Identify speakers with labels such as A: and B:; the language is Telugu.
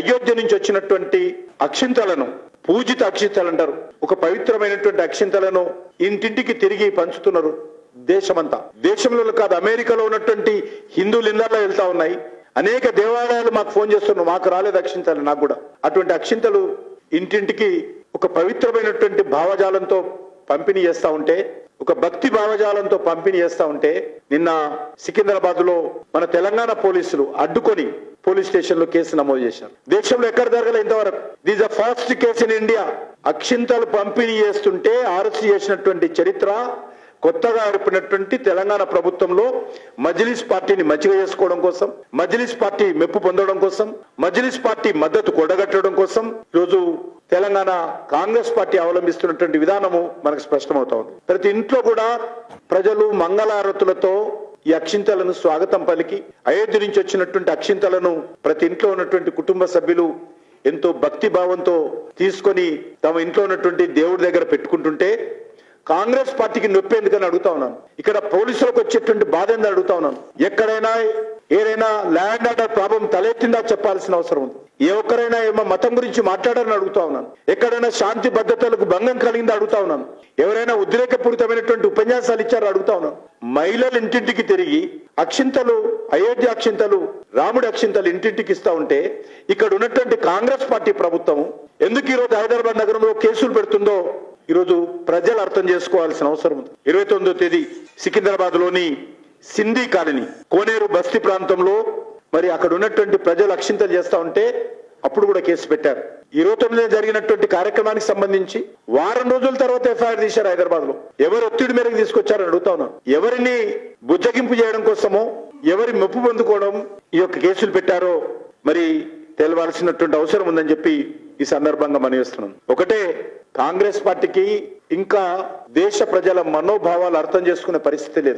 A: అయోధ్య నుంచి వచ్చినటువంటి అక్షింతలను పూజిత అక్షింతలు అంటారు. ఒక పవిత్రమైనటువంటి అక్షింతలను ఇంటింటికి తిరిగి పంచుతున్నారు దేశమంతా. దేశంలో కాదు అమెరికాలో ఉన్నటువంటి హిందువులు ఇళ్ళల్లో వెళ్తా ఉన్నాయి. అనేక దేవాలయాలు మాకు ఫోన్ చేస్తున్నారు. మాకు రాలేదు అక్షింతలు నాకు కూడా. అటువంటి అక్షింతలు ఇంటింటికి ఒక పవిత్రమైనటువంటి భావజాలంతో పంపిణీ చేస్తా ఉంటే ఒక భక్తి భావజాలంతో పంపిణీ చేస్తా ఉంటే నిన్న సికింద్రాబాద్లో మన తెలంగాణ పోలీసులు అడ్డుకొని పోలీస్ స్టేషన్లో కేసు నమోదు చేశారు. దేశంలో ఎక్కడ జరగలే ఇంతవరకు. This a first case in India అక్షింతలు పంపిణీ చేస్తుంటే అరెస్ట్ చేసినటువంటి చరిత్ర కొత్తగా ఏర్పడినటువంటి తెలంగాణ ప్రభుత్వంలో మజ్లిస్ పార్టీని మంచిగా చేసుకోవడం కోసం మజ్లిస్ పార్టీ మెప్పు పొందడం కోసం మజ్లిస్ పార్టీ మద్దతు కొడగట్టడం కోసం ఈరోజు తెలంగాణ కాంగ్రెస్ పార్టీ అవలంబిస్తున్నటువంటి విధానము మనకు స్పష్టమవుతా ఉంది. ప్రతి ఇంట్లో కూడా ప్రజలు మంగళారతులతో ఈ అక్షింతలను స్వాగతం పలికి అయోధ్య నుంచి వచ్చినటువంటి అక్షింతలను ప్రతి ఇంట్లో ఉన్నటువంటి కుటుంబ సభ్యులు ఎంతో భక్తి భావంతో తీసుకొని తమ ఇంట్లో ఉన్నటువంటి దేవుడి దగ్గర పెట్టుకుంటుంటే కాంగ్రెస్ పార్టీకి నొప్పి ఎందుకని అడుగుతా ఉన్నాను. ఇక్కడ పోలీసులకు వచ్చేటువంటి బాధ ఏందని అడుగుతా ఉన్నాను. ఎక్కడైనా ఏదైనా ల్యాండ్ ఆర్డర్ తలెత్తిందా చెప్పాల్సిన అవసరం ఉంది. ఏ ఒక్కరైనా ఏమో మతం గురించి మాట్లాడాలని అడుగుతా ఉన్నాను. ఎక్కడైనా శాంతి భద్రతలకు భంగం కలిగిందా అడుగుతా ఉన్నాను. ఎవరైనా ఉద్రేకపూరితమైనటువంటి ఉపన్యాసాలు ఇచ్చారో అడుగుతా ఉన్నాను. మహిళలు ఇంటింటికి తిరిగి అక్షింతలు అయోధ్య అక్షింతలు రాముడి అక్షింతలు ఇంటింటికి ఇస్తా ఉంటే ఇక్కడ ఉన్నటువంటి కాంగ్రెస్ పార్టీ ప్రభుత్వం ఎందుకు ఈరోజు హైదరాబాద్ నగరంలో కేసులు పెడుతుందో ఈరోజు ప్రజలు అర్థం చేసుకోవాల్సిన అవసరం ఉంది. ఇరవై తొమ్మిదో తేదీ సికింద్రాబాద్లోని సింధీ కాలనీ కోనేరు బస్తీ ప్రాంతంలో మరి అక్కడ ఉన్నటువంటి ప్రజలు అక్షింతలు చేస్తా ఉంటే అప్పుడు కూడా కేసు పెట్టారు. ఇరవై తొమ్మిది జరిగినటువంటి కార్యక్రమానికి సంబంధించి వారం రోజుల తర్వాత ఎఫ్ఐఆర్ తీశారు హైదరాబాద్లో ఎవరు ఒత్తిడి మేరకు తీసుకొచ్చారని అడుగుతా ఉన్నాను ఎవరిని బుజ్జగింపు చేయడం కోసమో ఎవరి మెప్పు పొందుకోవడం ఈ యొక్క కేసులు పెట్టారో మరి తెలవాల్సినటువంటి అవసరం ఉందని చెప్పి ఈ సందర్భంగా మనవిస్తున్నాను ఒకటే కాంగ్రెస్ పార్టీకి ఇంకా దేశ ప్రజల మనోభావాలు అర్థం చేసుకునే పరిస్థితి లేదు.